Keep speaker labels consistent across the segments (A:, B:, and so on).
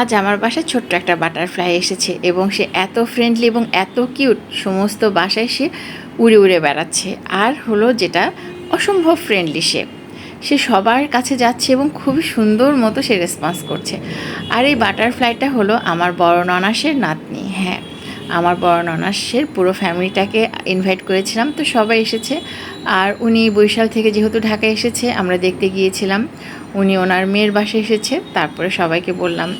A: আজ আমার বাসায় ছোট্ট একটা বাটারফ্লাই এসেছে এবং সে এত ফ্রেন্ডলি এবং এত কিউট সমস্ত বাসায় সে উড়ে উড়ে বেড়াচ্ছে। আর হলো যেটা অসম্ভব ফ্রেন্ডলি সে। সে সবার কাছে যাচ্ছে এবং খুবই সুন্দর মতো সে রেসপন্স করছে। আর এই বাটারফ্লাইটা হলো আমার বড় ননাসের নাতনি। হ্যাঁ আমার বড় ননাসের পুরো ফ্যামিলিটাকে ইনভাইট করেছিলাম। তো সবাই এসেছে। আর উনি বরিশাল থেকে যেহেতু ঢাকায় এসেছে, আমরা দেখতে গিয়েছিলাম। উনি ওনার মেয়ের বাসায় এসেছে। তারপরে সবাইকে বললাম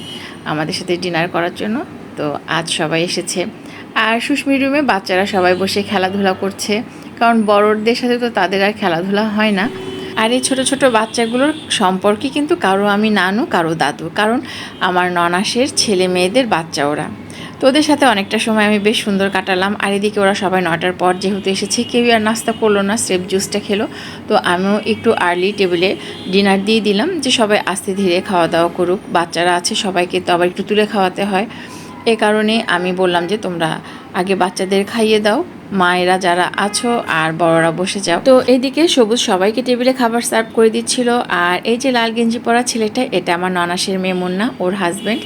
A: আমাদের সাথে ডিনার করার জন্য। তো আজ সবাই এসেছে। আর সুস্মি রুমে বাচ্চারা সবাই বসে খেলাধুলা করছে। কারণ বড়দের সাথে তো তাদের আর খেলাধুলা হয় না। আর এই ছোটো ছোটো বাচ্চাগুলোর সম্পর্কে কিন্তু কারও আমি নানু, কারও দাদু। কারণ আমার ননাসের ছেলে মেয়েদের বাচ্চা ওরা। তো ওদের সাথে অনেকটা সময় আমি বেশ সুন্দর কাটালাম। আর এদিকে ওরা সবাই নটার পর যেহেতু এসেছে, কেউই আর নাস্তা করল না স্রেপ জুসটা খেলো। তো আমিও একটু আর্লি টেবিলে ডিনার দিয়ে দিলাম যে সবাই আস্তে ধীরে খাওয়া দাওয়া করুক। বাচ্চারা আছে, সবাইকে তো আবার একটু তুলে খাওয়াতে হয়। এ কারণে আমি বললাম যে, তোমরা আগে বাচ্চাদের খাইয়ে দাও। মায়েরা যারা আছো আর বড়রা বসে যাও। তো এদিকে সবুজ সবাইকে টেবিলে খাবার সার্ভ করে দিচ্ছিল। আর এই যে লাল গেঞ্জি পরা ছেলেটা, এটা আমার ননাসের মেয়ে মুন্না, ওর হাজব্যান্ড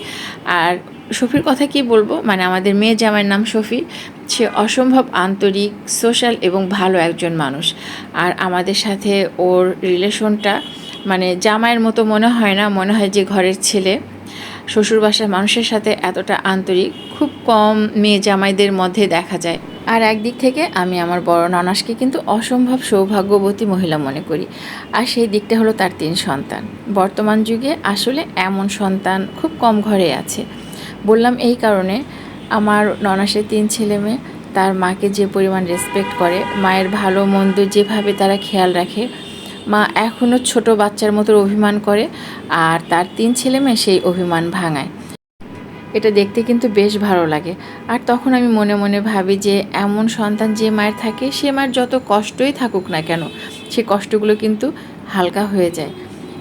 A: আর শফির কথা কি বলব? মানে আমাদের মেয়ে জামাইয়ের নাম শফি। সে অসম্ভব আন্তরিক সোশ্যাল এবং ভালো একজন মানুষ। আর আমাদের সাথে ওর রিলেশনটা মানে জামাইয়ের মতো মনে হয় না, মনে হয় যে ঘরের ছেলে। শ্বশুর বাসার মানুষের সাথে এতটা আন্তরিক, খুব কম মেয়ে জামাইদের মধ্যে দেখা যায়। আর একদিক থেকে আমি আমার বড় ননাসকে কিন্তু অসম্ভব সৌভাগ্যবতী মহিলা মনে করি। আর সেই দিকটা হলো তার তিন সন্তান। বর্তমান যুগে আসলে এমন সন্তান খুব কম ঘরে আছে। বললাম, এই কারণে আমার ননাসের তিন ছেলে মেয়ে, তার মাকে যে পরিমাণ রেসপেক্ট করে, মায়ের ভালো মন্দ যেভাবে তারা খেয়াল রাখে, মা এখনও ছোট বাচ্চার মতো অভিমান করে, আর তার তিন ছেলে মেয়ে সেই অভিমান ভাঙায়। এটা দেখতে কিন্তু বেশ ভালো লাগে। আর তখন আমি মনে মনে ভাবি যে, এমন সন্তান যে মায়ের থাকে, সে মায়ের যত কষ্টই থাকুক না কেন, সে কষ্টগুলো কিন্তু হালকা হয়ে যায়।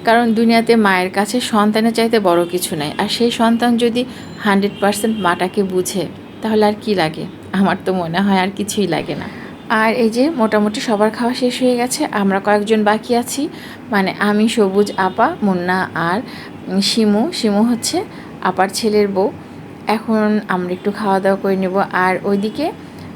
A: কারণ দুনিয়াতে মায়ের কাছে সন্তানের চাইতে বড় কিছু নাই। আর সেই সন্তান যদি হান্ড্রেড পারসেন্ট মাটাকে বুঝে, তাহলে আর কি লাগে? আমার তো মনে হয় আর কিছুই লাগে না। আর এই যে মোটামুটি সবার খাওয়া শেষ হয়ে গেছে, আমরা কয়েকজন বাকি আছি। মানে আমি, সবুজ, আপা, মুন্না আর শিমু। শিমু হচ্ছে আপার ছেলের বউ। এখন আমরা একটু খাওয়া দাওয়া করে নেব। আর ওইদিকে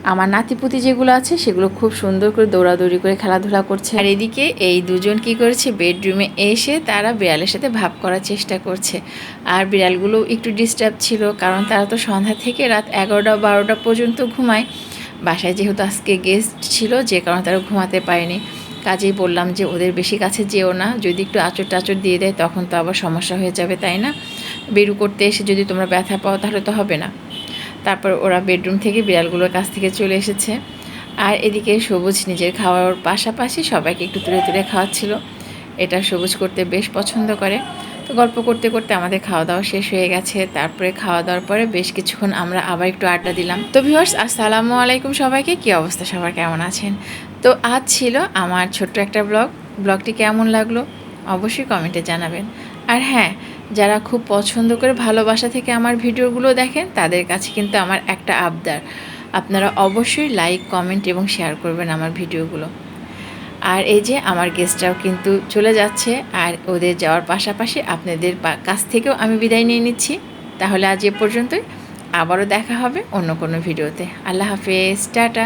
A: আমার নাতিপুতি যেগুলো আছে, সেগুলো খুব সুন্দর করে দৌড়াদৌড়ি করে খেলাধুলা করছে। আর এদিকে এই দুজন কি করেছে বেডরুমে এসে তারা বিড়ালের সাথে ভাব করার চেষ্টা করছে। আর বিড়ালগুলো একটু ডিস্টার্ব ছিল, কারণ তারা তো সন্ধ্যা থেকে রাত এগারোটা, বারোটা পর্যন্ত ঘুমায়। বাসায় যেহেতু আজকে গেস্ট ছিল, যে কারণে তারা ঘুমাতে পারেনি। কাজেই বললাম যে, ওদের বেশি কাছে যেও না। যদি একটু আচর টাচর দিয়ে দেয়, তখন তো আবার সমস্যা হয়ে যাবে, তাই না? বেরু করতে এসে যদি তোমরা ব্যথা পাও, তাহলে তো হবে না। তারপর ওরা বেডরুম থেকে বিড়ালগুলোর কাছ থেকে চলে এসেছে। আর এদিকে সবুজ নিজের খাওয়ার পাশাপাশি সবাইকে একটু তুলে তুলে খাওয়াচ্ছিল। এটা সবুজ করতে বেশ পছন্দ করে। তো গল্প করতে করতে আমাদের খাওয়া দাওয়া শেষ হয়ে গেছে। তারপরে খাওয়া দাওয়ার পরে বেশ কিছুক্ষণ আমরা আবার একটু আড্ডা দিলাম। তো ভিউয়ার্স, আসসালামু আলাইকুম সবাইকে। কী অবস্থা? সবার কেমন আছেন? তো আজ ছিল আমার ছোট্ট একটা ব্লগ। ব্লগটি কেমন লাগল? অবশ্যই কমেন্টে জানাবেন। আর হ্যাঁ যারা খুব পছন্দ করে ভালোবাসা থেকে আমার ভিডিওগুলো দেখেন, তাদের কাছে কিন্তু আমার একটা আবদার। আপনারা অবশ্যই লাইক কমেন্ট এবং শেয়ার করবেন আমার ভিডিওগুলো। আর এই যে আমার গেস্টরাও কিন্তু চলে যাচ্ছে, আর ওদের যাওয়ার পাশাপাশি আপনাদের কাছ থেকেও আমি বিদায় নিয়ে নিচ্ছি। তাহলে আজ এ পর্যন্তই। আবারও দেখা হবে অন্য কোনো ভিডিওতে। আল্লাহ হাফেজ, টাটা।